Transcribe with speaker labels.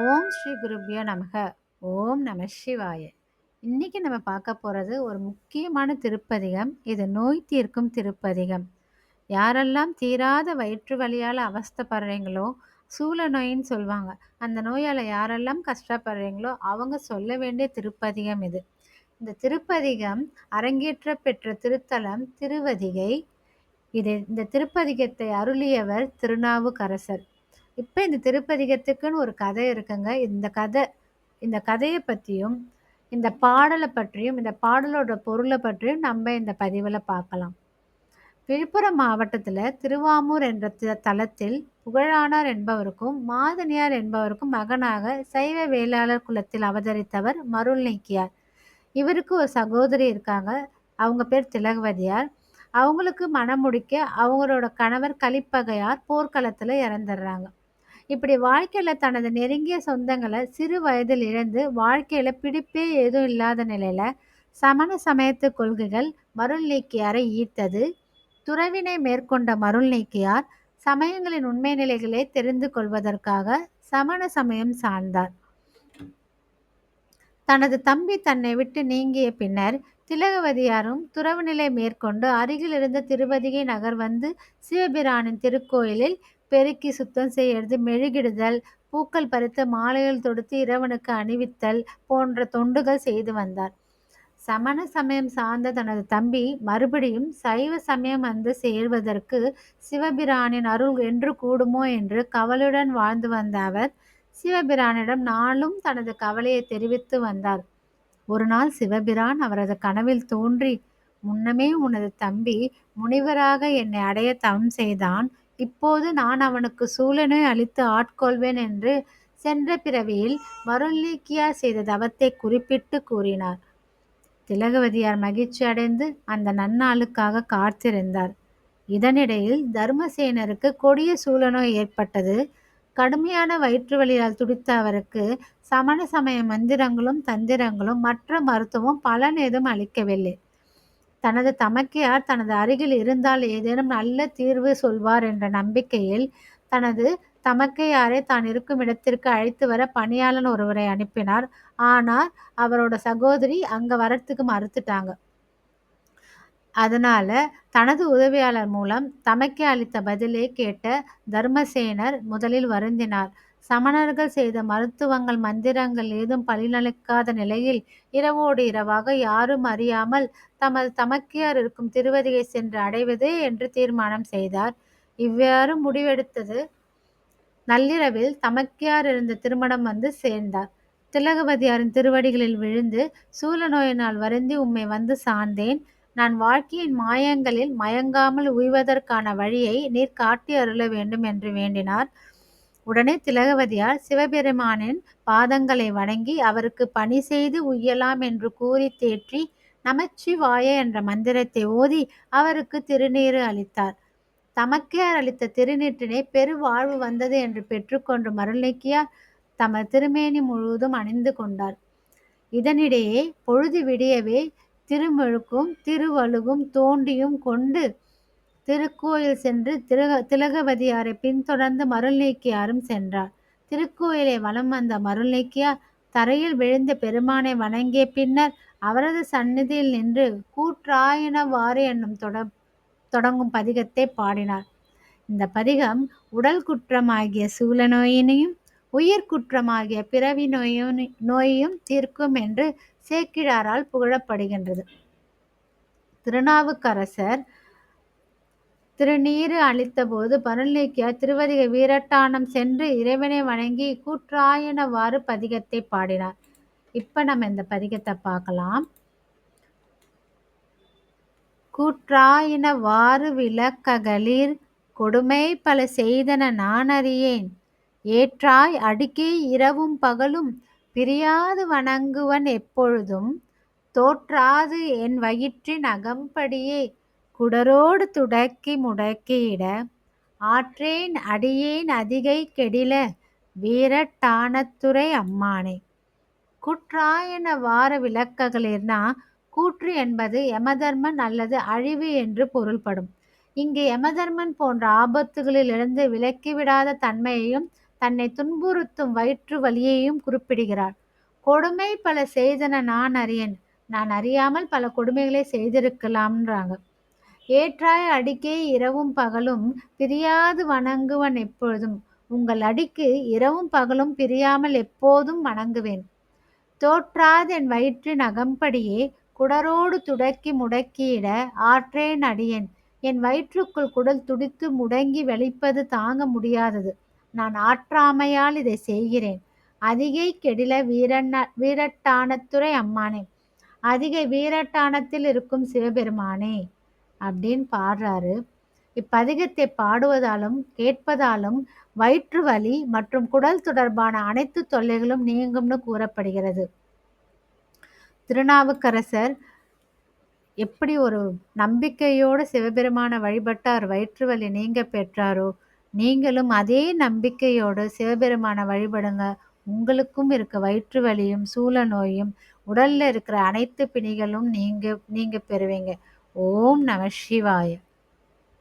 Speaker 1: ஓம் ஸ்ரீ குருப்யோ நமக. ஓம் நம சிவாய. இன்றைக்கி நம்ம பார்க்க போகிறது ஒரு முக்கியமான திருப்பதிகம். இது நோய் தீர்க்கும் திருப்பதிகம். யாரெல்லாம் தீராத வயிற்று வழியால் அவஸ்தப்படுறீங்களோ சூழ நோயின்னு சொல்லுவாங்க அந்த நோயால் யாரெல்லாம் கஷ்டப்படுறீங்களோ அவங்க சொல்ல வேண்டிய திருப்பதிகம் இது. இந்த திருப்பதிகம் அரங்கேற்ற பெற்ற திருத்தலம் திருவதிகை. இது இந்த திருப்பதிகத்தை அருளியவர் திருநாவுக்கரசர். இப்போ இந்த திருப்பதிகத்துக்குன்னு ஒரு கதை இருக்குங்க. இந்த கதை இந்த கதையை பற்றியும் இந்த பாடலை பற்றியும் இந்த பாடலோட பொருளை பற்றியும் நம்ம இந்த பதிவில் பார்க்கலாம். விழுப்புரம் மாவட்டத்தில் திருவாமூர் என்ற த- தலத்தில் புகழானார் என்பவருக்கும் மாதனியார் என்பவருக்கும் மகனாக சைவ வேளாளர் குலத்தில் அவதரித்தவர் மருள் நீக்கியார். இவருக்கு ஒரு சகோதரி இருக்காங்க. அவங்க பேர் திலகவதியார். அவங்களுக்கு மனம் முடிக்க அவங்களோட கணவர் கலிப்பகையார் போர்க்களத்தில் இறந்துடுறாங்க. இப்படி வாழ்க்கையில் தனது நெருங்கிய சொந்தங்களை சிறு வயதில் இழந்து வாழ்க்கையில் பிடிப்பே எதுவும் இல்லாத நிலையில் சமண சமயத்து கொள்கைகள் மருள் நீக்கியாரை ஈர்த்தது. துறவினை மேற்கொண்ட மருள் நீக்கியார் சமயங்களின் உண்மை நிலைகளை தெரிந்து கொள்வதற்காக சமண சமயம் சார்ந்தார். தனது தம்பி தன்னை விட்டு நீங்கிய பின்னர் திலகவதியாரும் துறவு நிலை மேற்கொண்டு அருகில் இருந்த திருவதிகை நகர் வந்து சிவபிரானின் திருக்கோயிலில் பெருக்கி சுத்தம் செய்யறது மெழுகிடுதல் பூக்கள் பறித்து மாலைகள் தொடுத்து இறைவனுக்கு அணிவித்தல் போன்ற தொண்டுகள் செய்து வந்தார். சமண சமயம் சார்ந்த தனது தம்பி மறுபடியும் சைவ சமயம் வந்து சேர்வதற்கு சிவபிரானின் அருள் என்று கூடுமோ என்று கவலையுடன் வாழ்ந்து வந்த அவர் சிவபிரானிடம் நாளும் தனது கவலையை தெரிவித்து வந்தார். ஒரு நாள் சிவபிரான் அவரது கனவில் தோன்றி முன்னமே உனது தம்பி முனிவராக என்னை அடைய தவம் செய்தான் இப்போது நான் அவனுக்கு சூழனை அளித்து ஆட்கொள்வேன் என்று சென்ற பிறவியில் மருள்நீக்கியார் செய்த தவத்தை குறிப்பிட்டு கூறினார். திலகவதியார் மகிழ்ச்சி அடைந்து அந்த நன்னாளுக்காக காத்திருந்தார். இதனிடையில் தர்மசேனருக்கு கொடிய சூழநோய் ஏற்பட்டது. கடுமையான வயிற்று வலியால் துடித்த அவருக்கு சமண சமய மந்திரங்களும் தந்திரங்களும் மற்ற மருத்துவம் பலன் ஏதும் அளிக்கவில்லை. தனது தமக்கையார் தனது அருகில் இருந்தால் ஏதேனும் நல்ல தீர்வு சொல்வார் என்ற நம்பிக்கையில் தனது தமக்கையாரை தான் இருக்கும் இடத்திற்கு அழைத்து வர பணியாளன் ஒருவரை அனுப்பினார். ஆனால் அவரோட சகோதரி அங்க வரத்துக்கு மறுத்துட்டாங்க. அதனால தனது உதவியாளர் மூலம் தமக்கை அளித்த பதிலை கேட்ட தர்மசேனர் முதலில் வருந்தினார். சமணர்கள் செய்த மருத்துவங்கள் மந்திரங்கள் ஏதும் பலனளிக்காத நிலையில் இரவோடு இரவாக யாரும் அறியாமல் தமது தமக்கியார் இருக்கும் திருவதியை சென்று அடைவதே என்று தீர்மானம் செய்தார். இவ்வாறு முடிவெடுத்தது. நள்ளிரவில் தமக்கியார் இருந்த திருமணம் வந்து சேர்ந்தார். திலகவதியாரின் திருவடிகளில் விழுந்து சூழ நோயினால் வருந்தி உம்மை வந்து சார்ந்தேன். நான் வாழ்க்கையின் மாயங்களில் மயங்காமல் உய்வதற்கான வழியை நீர் காட்டி அருள வேண்டும் என்று வேண்டினார். உடனே திலகவதியார் சிவபெருமானின் பாதங்களை வணங்கி அவருக்கு பணி செய்து உய்யலாம் என்று கூறி தேற்றி நமச்சிவாய என்ற மந்திரத்தை ஓதி அவருக்கு திருநீறு அளித்தார். தமக்கையார் அளித்த திருநீற்றினை பெருவாழ்வு வந்தது என்று பெற்றுக்கொண்டு மருள்நீக்கியார் தமது திருமேனி முழுவதும் அணிந்து கொண்டார். இதனிடையே பொழுது விடியவே திருமெழுக்கும் திருவழுகும் தோண்டியும் கொண்டு திருக்கோயில் சென்று திலக திலகவதியாரை பின்தொடர்ந்து மருள்நீக்கியாரும் சென்றார். திருக்கோயிலை வலம் வந்த மருள்நீக்கியார் தரையில் விழுந்த பெருமானை வணங்கிய பின்னர் அவரது சந்நிதியில் நின்று கூற்றாயினவாறு என்னும் தொட தொடங்கும் பதிகத்தை பாடினார். இந்த பதிகம் உடல் குற்றமாகிய சூழ நோயினையும் உயிர் குற்றமாகிய பிறவி நோயும் நோயையும் தீர்க்கும் என்று சேக்கிழாரால் புகழப்படுகின்றது. திருநாவுக்கரசர் திருநீறு அளித்தபோது பருள்நீக்கியார் திருவதிகை வீரட்டானம் சென்று இறைவனை வணங்கி கூற்றாயினவாறு பதிகத்தை பாடினார். இப்ப நம்ம இந்த பதிகத்தை பார்க்கலாம். கூற்றாயினவாறு விளக்ககளிர் கொடுமை பல செய்தன நானறியேன். ஏற்றாய் அடுக்கே இரவும் பகலும் பிரியாது வணங்குவன் எப்பொழுதும். தோற்றாது என் வயிற்றின் அகம்படியே குடரோடு துடக்கி முடக்கியிட ஆற்றேன் அடியேன் அதிகை கெடில வீரட்டானத்துறை அம்மானே. குற்றாயன வார விளக்ககளிர்னா கூற்று என்பது யமதர்மன் அல்லது அழிவு என்று பொருள்படும். இங்கு யமதர்மன் போன்ற ஆபத்துகளிலிருந்து விலக்கிவிடாத தன்மையையும் தன்னை துன்புறுத்தும் வயிற்று வலியையும் குறிப்பிடுகிறார். கொடுமை பல செய்தன நான் அறியேன். நான் அறியாமல் பல கொடுமைகளை செய்திருக்கலாம்ன்றாங்க. ஏற்றாய் அடிக்கே இரவும் பகலும் பிரியாது வணங்குவன் எப்பொழுதும். உங்கள் அடிக்கு இரவும் பகலும் பிரியாமல் எப்போதும் வணங்குவேன். தோற்றாது என் வயிற்றின் அகம்படியே குடரோடு துடக்கி முடக்கியிட ஆற்றேன் அடியேன். என் வயிற்றுக்குள் குடல் துடித்து முடங்கி வெளிப்பது தாங்க முடியாதது. நான் ஆற்றாமையால் இதை செய்கிறேன். அதிகை கெடில வீரண்ண வீரட்டானத்துறை அம்மானே. அதிகை வீரட்டானத்தில் இருக்கும் சிவபெருமானே. அப்படின்னு பாடுறாரு. இப்பதிகத்தை பாடுவதாலும் கேட்பதாலும் வயிற்று வலி மற்றும் குடல் தொடர்பான அனைத்து தொல்லைகளும் நீங்கும்னு கூறப்படுகிறது. திருநாவுக்கரசர் எப்படி ஒரு நம்பிக்கையோடு சிவபெருமான வழிபட்டார் வயிற்று வலி நீங்க பெற்றாரோ நீங்களும் அதே நம்பிக்கையோடு சிவபெருமான வழிபடுங்க. உங்களுக்கும் இருக்க வயிற்று வலியும் சூழ நோயும் உடல்ல இருக்கிற அனைத்து பிணிகளும் நீங்க நீங்க பெறுவீங்க. ஓம் நம சிவாய